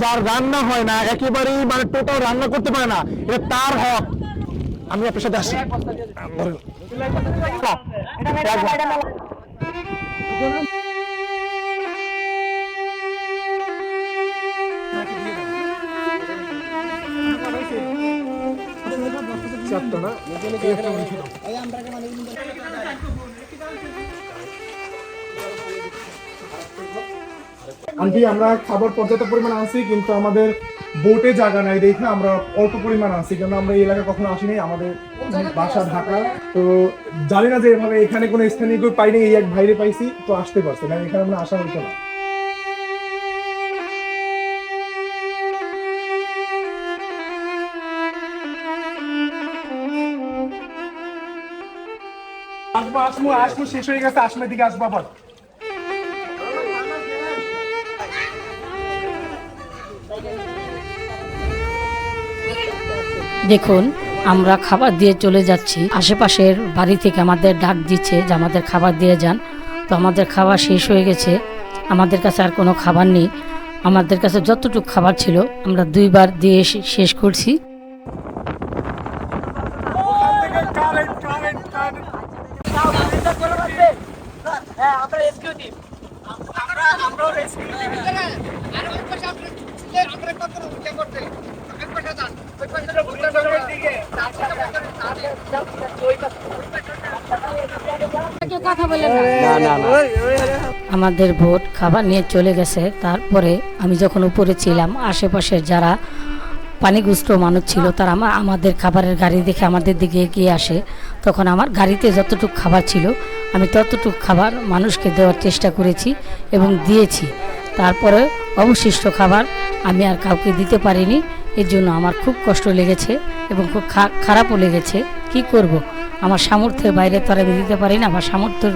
যার রান্না হয় না, একেবারেই মানে টোটাল রান্না করতে পারে না, এটা তার হক। আমি আপনার সাথে আসি চারটা না? আন্টি আমরা খাবার পর্যাপ্ত পরিমাণ আনছি, কিন্তু আমাদের বোটে জায়গা নাই দেখে আমরা অল্প পরিমাণ আনছি কেন আমরা এই এলাকায় কখনো আসিনি, আমাদের বাসা ঢাকা। তো জানি না যে এভাবে এখানে কোনো স্থানীয় কেউ পাইনি, এই এক ভাইরে পাইছি, তো আসতে পারছে না, এখানে আমরা আসা হইতো না। আসব আসব আসব, শেষ হয়ে গেছে আসমের দিকে আসব আবার। দেখুন, আমরা খাবার দিয়ে চলে যাচ্ছি। আশেপাশের বাড়ি থেকে আমাদের ডাক দিচ্ছে যে আমাদের খাবার দিয়ে যান। তো আমাদের খাবার শেষ হয়ে গেছে। আমাদের কাছে আর কোনো খাবার নেই। আমাদের কাছে যতটুকু খাবার ছিল, আমরা দুইবার দিয়ে শেষ করছি। আমাদের বোট খাবার নিয়ে চলে গেছে। তারপরে আমি যখন উপরে ছিলাম আশেপাশের যারা পানিগুষ্ট মানুষ ছিল, তারা আমার আমাদের খাবারের গাড়ি দেখে আমাদের দিকে এগিয়ে আসে। তখন আমার গাড়িতে যতটুকু খাবার ছিল, আমি ততটুকু খাবার মানুষকে দেওয়ার চেষ্টা করেছি এবং দিয়েছি। তারপরে অবশিষ্ট খাবার আমি আর কাউকে দিতে পারিনি। এর জন্য আমার খুব কষ্ট লেগেছে এবং খুব খারাপও লেগেছে। কি করব? আমার সামর্থ্যের বাইরে তো আমি দিতে পারি না বা সামর্থ্যের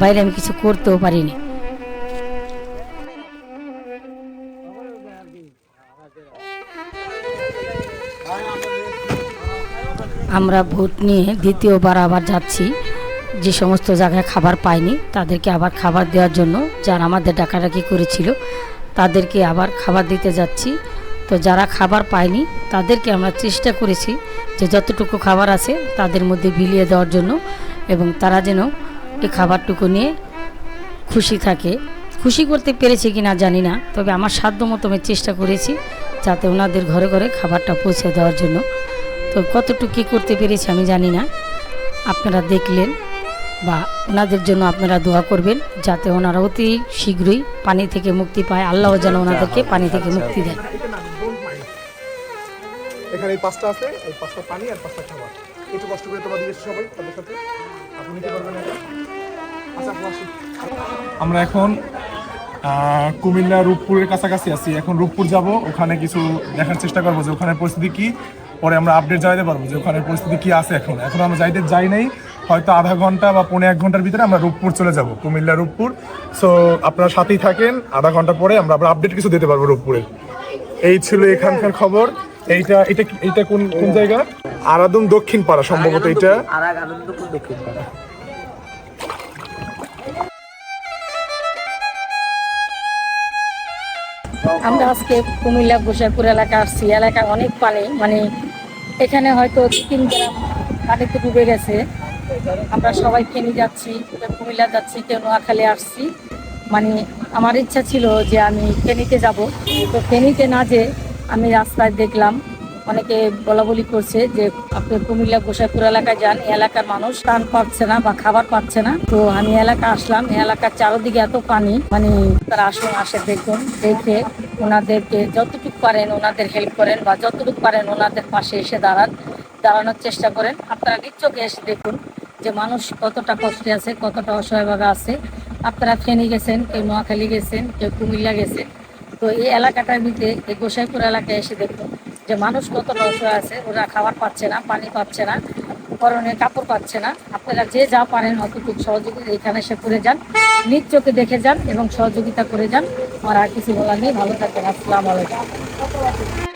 বাইরে আমি কিছু করতেও পারিনি। আমরা ভোট নিয়ে দ্বিতীয়বার আবার যাচ্ছি। যে সমস্ত জায়গায় খাবার পাইনি, তাদেরকে আবার খাবার দেওয়ার জন্য যারা আমাদের ডাকাডাকি করেছিল, তাদেরকে আবার খাবার দিতে যাচ্ছি। তো যারা খাবার পায়নি তাদেরকে আমরা চেষ্টা করেছি যে যতটুকু খাবার আছে তাদের মধ্যে বিলিয়ে দেওয়ার জন্য এবং তারা যেন এই খাবারটুকু নিয়ে খুশি থাকে। খুশি করতে পেরেছি কি না জানি না তবে আমার সাধ্য মতো আমি চেষ্টা করেছি যাতে ওনাদের ঘরে ঘরে খাবারটা পৌঁছে দেওয়ার জন্য। তো কতটুকু কী করতে পেরেছি আমি জানি না। আপনারা দেখলেন বা ওনাদের জন্য আপনারা দোয়া করবেন যাতে ওনারা অতি শীঘ্রই পানি থেকে মুক্তি পায়। আল্লাহ যেন ওনাদেরকে পানি থেকে মুক্তি দেয় এখানে এই পাঁচটা আছে, এই পাঁচটা পানি আর পাঁচটা খাবার। একটু কষ্ট করে তোমরা দিয়েছ সবাই তাদের সাথে। আপনি পারবেন এটা আচ্ছা। আমরা এখন কুমিল্লা রূপপুরের কাছাকাছি আছি। এখন রূপপুর যাব, ওখানে কিছু দেখার চেষ্টা করব যে ওখানে পরিস্থিতি কি। পরে আমরা আপডেট জানাতে পারব যে ওখানে পরিস্থিতি কি আছে এখন। এখন আমরা যাইতে যাই নাই, হয়তো আধা ঘণ্টা বা পৌনে এক ঘণ্টার ভিতরে আমরা রূপপুর চলে যাব, কুমিল্লা রূপপুর। সো আপনারা সাথেই থাকেন, আধা ঘণ্টা পরে আমরা আবার আপডেট কিছু দিতে পারব রূপপুরের এই ছিল এখানকার খবর। এইটা এটা এইটা কোন কোন জায়গা? আরাদুম দক্ষিণ পাড়া সম্ভবত এটা দক্ষিণ পাড়া। আমরা আজকে কুমিল্লা গোসাইপুর এলাকা আসছি। এলাকা অনেক পানি মানে এখানে হয়তো তিন গ্রাম পানিতে ডুবে গেছে। আমরা সবাই ফেনি যাচ্ছি কুমিল্লা যাচ্ছি কেউ নোয়াখালী আসছি। মানে আমার ইচ্ছা ছিল যে আমি ফেনীতে যাব। তো ফেনীতে না যে আমি রাস্তায় দেখলাম, অনেকে বলা বলি করছে যে আপনি কুমিল্লা গোসাইপুর এলাকায় যান এলাকার মানুষ টান পাচ্ছে না বা খাবার পাচ্ছে না। তো আমি এলাকা আসলাম এলাকার চারোদিকে এত পানি মানে তারা আসুন, আসে দেখুন, দেখে ওনাদেরকে যতটুকু পারেন ওনাদের হেল্প করেন বা যতটুকু পারেন ওনাদের পাশে এসে দাঁড়ান, দাঁড়ানোর চেষ্টা করেন। আপনারা নিচ্চকে এসে দেখুন যে মানুষ কতটা কষ্টে আছে, কতটা অসহায়ভাবে আছে। আপনারা ফেনী গেছেন, কেউ নোয়াখালী গেছেন, কেউ কুমিল্লা গেছেন তো এই এলাকাটার ভিতরে, এই গোসাইপুর এলাকায় এসে দেখব যে মানুষ কতটা অসহায় আছে, ওরা খাবার পাচ্ছে না, পানি পাচ্ছে না, পরনে কাপড় পাচ্ছে না। আপনারা যে যা পারেন অতটুকু সহযোগিতা এখানে এসে করে যান, নিজ চোখে দেখে যান এবং সহযোগিতা করে যান। আমার আর কিছু বলার নেই, ভালো থাকবেন, আসসালামু আলাইকুম।